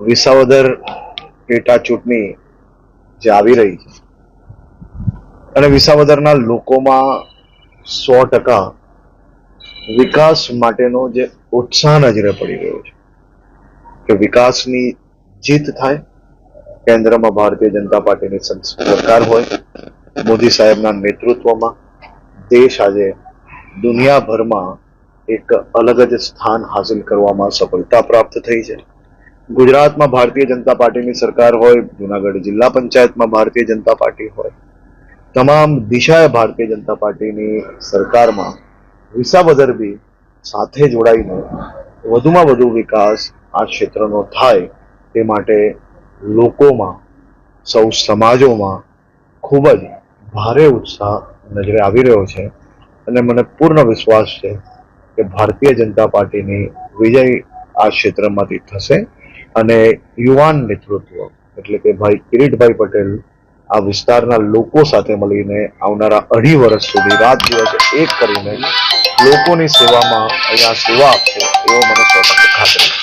વિસાવદર પેટા ચૂંટણી જે આવી રહી છે. અને વિસાવદરના લોકોમાં સો ટકા વિકાસ માટેનો જે ઉત્સાહ નજરે પડી રહ્યો છે. કે વિકાસની જીત થાય, કેન્દ્રમાં ભારતીય જનતા પાર્ટીની સરકાર હોય, મોદી સાહેબના નેતૃત્વમાં દેશ આજે દુનિયાભરમાં એક અલગ જ સ્થાન હાંસિલ કરવામાં સફળતા પ્રાપ્ત થઈ છે. ગુજરાતમાં ભારતીય જનતા પાર્ટીની સરકાર હોય, જુનાગઢ જિલ્લા પંચાયતમાં ભારતીય જનતા પાર્ટી હોય, તમામ દિશાએ ભારતીય જનતા પાર્ટીની સરકારમાં વિસા બી સાથે જોડાઈને વધુમાં વધુ વિકાસ આ ક્ષેત્રનો થાય તે માટે લોકોમાં, સૌ સમાજોમાં ખૂબ જ ભારે ઉત્સાહ નજરે આવી રહ્યો છે અને મને પૂર્ણ વિશ્વાસ છે કે ભારતીય જનતા પાર્ટીની વિજય આ ક્ષેત્રમાંથી થશે. અને યુવાન નેતૃત્વ, એટલે કે ભાઈ કિરીટભાઈ પટેલ આ વિસ્તારના લોકો સાથે મળીને આવનારા અઢી વર્ષ સુધી રાત દિવસ એક કરીને લોકોની સેવામાં અહીંયા સેવા આપશે, એવો મને સો ખાતરી